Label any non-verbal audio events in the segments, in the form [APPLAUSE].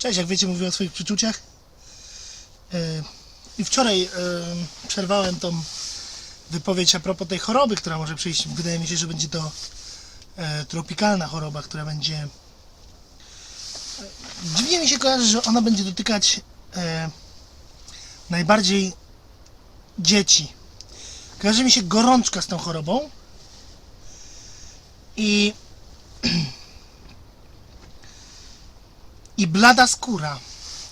Cześć, jak wiecie, mówię o swoich przeczuciach. E, I wczoraj e, przerwałem tą wypowiedź a propos tej choroby, która może przyjść. Wydaje mi się, że będzie to e, tropikalna choroba, która będzie. Dziwnie mi się kojarzy, że ona będzie dotykać najbardziej dzieci. Kojarzy mi się gorączka z tą chorobą. I [CLEARS THROAT] i blada skóra.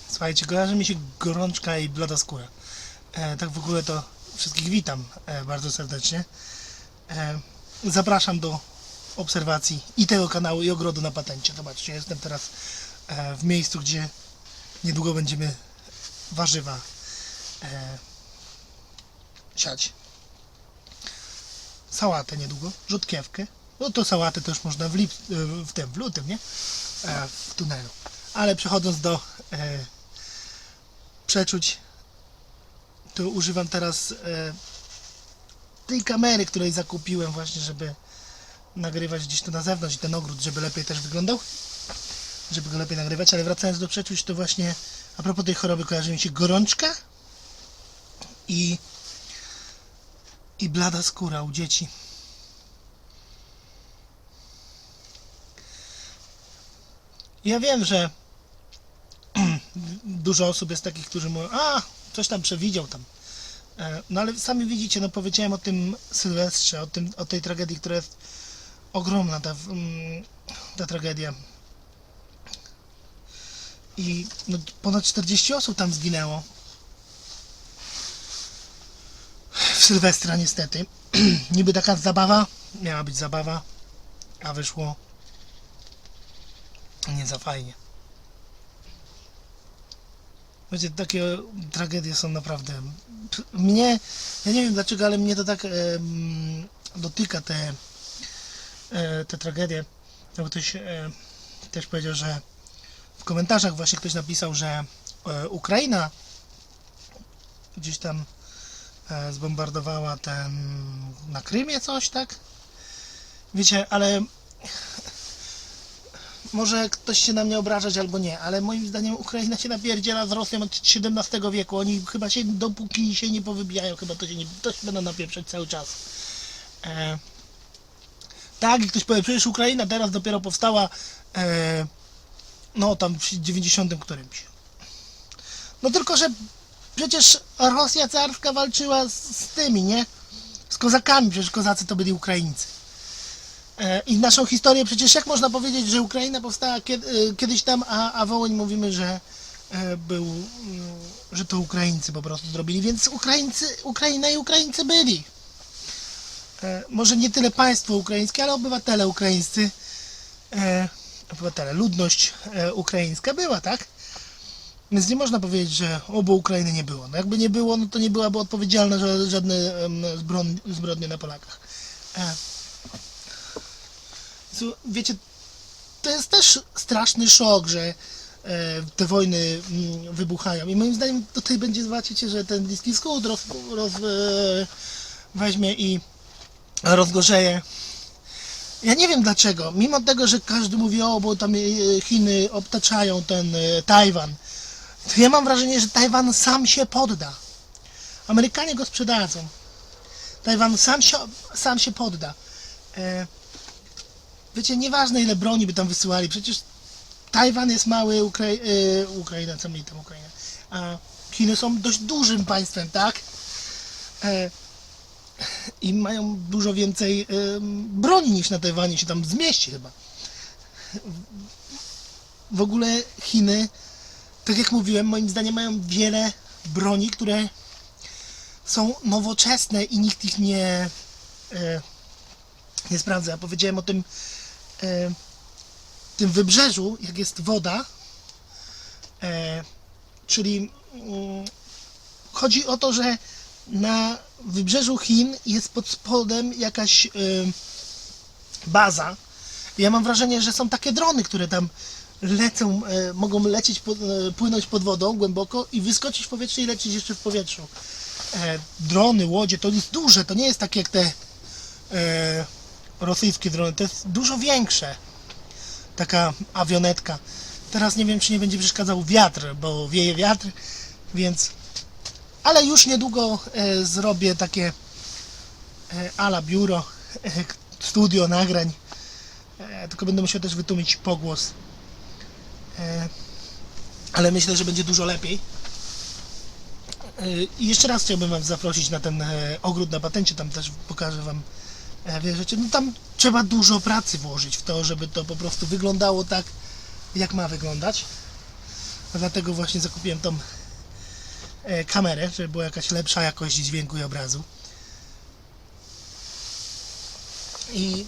Słuchajcie, kojarzy mi się gorączka i blada skóra. E, tak w ogóle to wszystkich witam e, bardzo serdecznie. E, zapraszam do obserwacji i tego kanału, i ogrodu na patencie. Zobaczcie, jestem teraz e, w miejscu, gdzie niedługo będziemy warzywa e, siać. Sałatę niedługo, rzutkiewkę. No to sałatę też można w, lip, e, w tym, w lutym, nie? E, w tunelu. Ale przechodząc do e, przeczuć, to używam teraz e, tej kamery, której zakupiłem właśnie, żeby nagrywać gdzieś tu na zewnątrz i ten ogród, żeby lepiej też wyglądał, żeby go lepiej nagrywać, ale wracając do przeczuć, to właśnie a propos tej choroby kojarzy mi się gorączka i i blada skóra u dzieci. Ja wiem, że dużo osób jest takich, którzy mówią, a, coś tam przewidział tam. E, No ale sami widzicie, no powiedziałem o tym Sylwestrze, o, tym, o tej tragedii, która jest ogromna, ta, mm, ta tragedia. I no, ponad 40 osób tam zginęło. W Sylwestra niestety. [CLEARS THROAT] Niby taka zabawa, miała być zabawa, a wyszło nie za fajnie. Wiecie, takie tragedie są naprawdę. Mnie, ja nie wiem dlaczego, ale mnie to tak em, dotyka te, e, te tragedie. No bo ktoś e, też powiedział, że w komentarzach właśnie ktoś napisał, że e, Ukraina gdzieś tam e, zbombardowała ten na Krymie coś, tak? Wiecie, ale może ktoś się na mnie obrażać albo nie, ale moim zdaniem Ukraina się napierdziela z Rosją od XVII wieku. Oni chyba się, dopóki się nie powybijają, chyba to się, nie, to się będą napieprzać cały czas. E, tak, i ktoś powie, przecież Ukraina teraz dopiero powstała, e, no tam w 90 którymś. No tylko, że przecież Rosja carska walczyła z, z tymi, nie? Z kozakami, przecież kozacy to byli Ukraińcy. E, I naszą historię przecież jak można powiedzieć, że Ukraina powstała kiedy, kiedyś tam, a, a Wołyń mówimy, że e, był, mm, że to Ukraińcy po prostu zrobili, więc Ukraińcy, Ukraina i Ukraińcy byli. E, Może nie tyle państwo ukraińskie, ale obywatele ukraińscy, e, obywatele, ludność e, ukraińska była, tak? Więc nie można powiedzieć, że obu Ukrainy nie było. No jakby nie było, no to nie byłaby odpowiedzialna ża- żadne zbrodnie na Polakach. Wiecie, to jest też straszny szok, że e, te wojny mm, wybuchają. I moim zdaniem tutaj będzie, zobaczycie, że ten Bliski Wschód roz, roz, e, weźmie i rozgorzeje. Ja nie wiem dlaczego. Mimo tego, że każdy mówi, o, bo tam e, Chiny obtaczają ten Tajwan, to ja mam wrażenie, że Tajwan sam się podda. Amerykanie go sprzedadzą. Tajwan sam się, sam się podda. Wiecie, nieważne ile broni by tam wysyłali, przecież Tajwan jest mały, Ukrai- y, Ukraina, co mi tam Ukraina, a Chiny są dość dużym państwem, tak? E, I mają dużo więcej em, broni niż na Tajwanie się tam zmieści chyba. W ogóle Chiny, tak jak mówiłem, moim zdaniem mają wiele broni, które są nowoczesne i nikt ich nie, e, nie sprawdza. Ja powiedziałem o tym, tym wybrzeżu, jak jest woda, e, czyli mm, chodzi o to, że na wybrzeżu Chin jest pod spodem jakaś e, baza. Ja mam wrażenie, że są takie drony, które tam lecą, e, mogą lecieć, płynąć pod wodą głęboko i wyskoczyć w powietrze i lecieć jeszcze w powietrzu. Drony, łodzie, to jest duże, to nie jest tak jak te rosyjskie drony, to jest dużo większe. Taka awionetka. Teraz nie wiem, czy nie będzie przeszkadzał wiatr, bo wieje wiatr, więc. Ale już niedługo e, zrobię takie e, ala biuro, e, studio nagrań. E, tylko będę musiał też wytłumić pogłos. E, ale myślę, że będzie dużo lepiej. E, I jeszcze raz chciałbym Was zaprosić na ten e, ogród na patencie, tam też pokażę Wam e, wiele rzeczy. No tam trzeba dużo pracy włożyć w to, żeby to po prostu wyglądało tak, jak ma wyglądać. A dlatego właśnie zakupiłem tą e, kamerę, żeby była jakaś lepsza jakość dźwięku i obrazu. I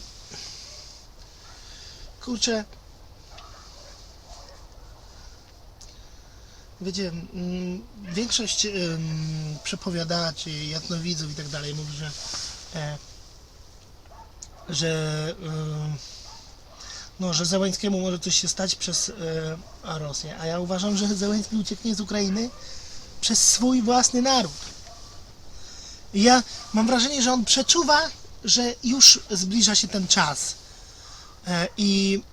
kurczę, wiecie, mm, większość przepowiadaczy, jasnowidzów i tak dalej mówi, że e, że ym, no, że Zełańskiemu może coś się stać przez e, Rosję, a ja uważam, że Zełański ucieknie z Ukrainy przez swój własny naród. I ja mam wrażenie, że on przeczuwa, że już zbliża się ten czas. E, I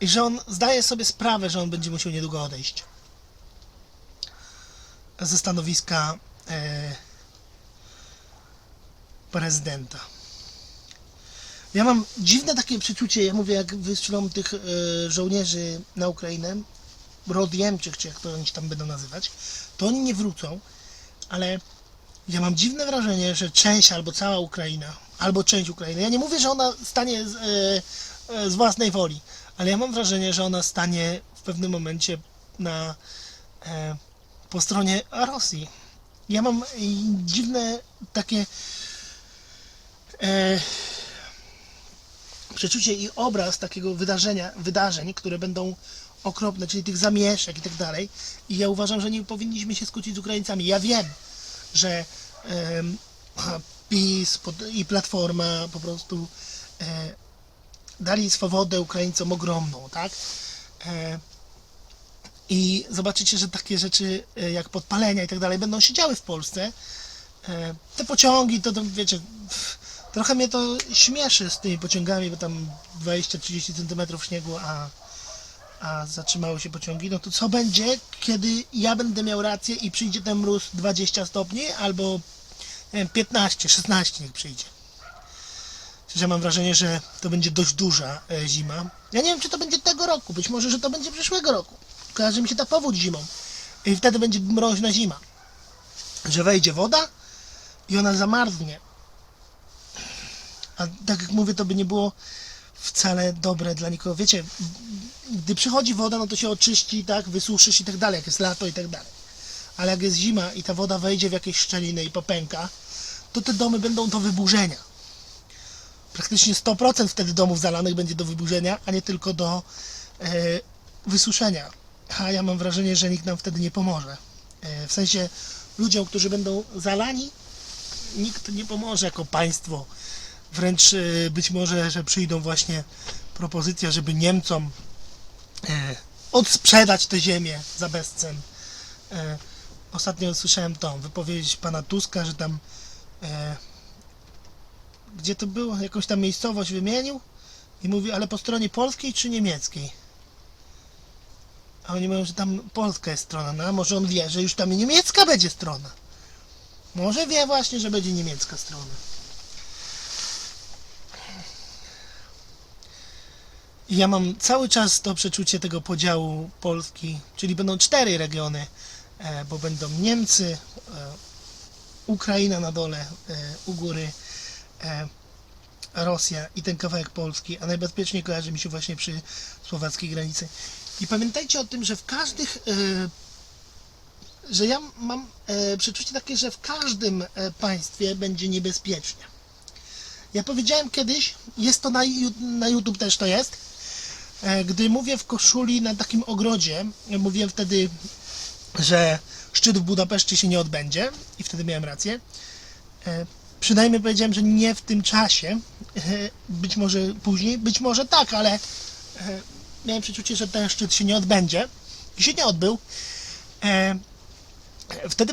i że on zdaje sobie sprawę, że on będzie musiał niedługo odejść ze stanowiska e, prezydenta. Ja mam dziwne takie przeczucie, ja mówię, jak wystrzelą tych e, żołnierzy na Ukrainę, Rodiemczyk, czy jak to oni się tam będą nazywać, to oni nie wrócą, ale ja mam dziwne wrażenie, że część albo cała Ukraina, albo część Ukrainy, ja nie mówię, że ona stanie z, e, e, z własnej woli, ale ja mam wrażenie, że ona stanie w pewnym momencie na, po stronie Rosji. Ja mam dziwne takie e, przeczucie i obraz takiego wydarzenia, wydarzeń, które będą okropne, czyli tych zamieszek i tak dalej. I ja uważam, że nie powinniśmy się skłócić z Ukraińcami. Ja wiem, że em, PiS i Platforma po prostu e, dali swobodę Ukraińcom ogromną, tak? E, I zobaczycie, że takie rzeczy e, jak podpalenia i tak dalej będą się działy w Polsce. E, Te pociągi, to, to wiecie, trochę mnie to śmieszy z tymi pociągami, bo tam 20-30 cm śniegu, a, a zatrzymały się pociągi. No to co będzie, kiedy ja będę miał rację i przyjdzie ten mróz 20 stopni albo nie wiem, 15, 16 niech przyjdzie że mam wrażenie, że to będzie dość duża e, zima. Ja nie wiem, czy to będzie tego roku, być może, że to będzie przyszłego roku. Kojarzy mi się ta powódź zimą. I wtedy będzie mroźna zima. Że wejdzie woda i ona zamarznie. A tak jak mówię, to by nie było wcale dobre dla nikogo. Wiecie, gdy przychodzi woda, no to się oczyści, tak, wysuszysz i tak dalej, jak jest lato i tak dalej. Ale jak jest zima i ta woda wejdzie w jakieś szczeliny i popęka, to te domy będą do wyburzenia praktycznie 100% wtedy domów zalanych będzie do wyburzenia, a nie tylko do e, wysuszenia. A ja mam wrażenie, że nikt nam wtedy nie pomoże. E, w sensie ludziom, którzy będą zalani, nikt nie pomoże jako państwo. Wręcz e, być może, że przyjdą właśnie propozycja, żeby Niemcom e, odsprzedać tę ziemię za bezcen. E, ostatnio słyszałem tą wypowiedź pana Tuska, że tam gdzie to było, jakąś tam miejscowość wymienił i mówi, ale po stronie polskiej czy niemieckiej? A oni mówią, że tam polska jest strona, no a może on wie, że już tam niemiecka będzie strona. Może wie właśnie, że będzie niemiecka strona. I ja mam cały czas to przeczucie tego podziału Polski, czyli będą cztery regiony, e, bo będą Niemcy, e, Ukraina na dole, e, u góry, Rosja i ten kawałek Polski, a najbezpieczniej kojarzy mi się właśnie przy słowackiej granicy. I pamiętajcie o tym, że w każdych, że ja mam przeczucie takie, że w każdym państwie będzie niebezpiecznie. Ja powiedziałem kiedyś, jest to na, na YouTube też to jest, gdy mówię w koszuli na takim ogrodzie, mówiłem wtedy, że szczyt w Budapeszcie się nie odbędzie i wtedy miałem rację. E, Przynajmniej powiedziałem, że nie w tym czasie. E, Być może później, być może tak, ale e, miałem przeczucie, że ten szczyt się nie odbędzie. I się nie odbył. E, Wtedy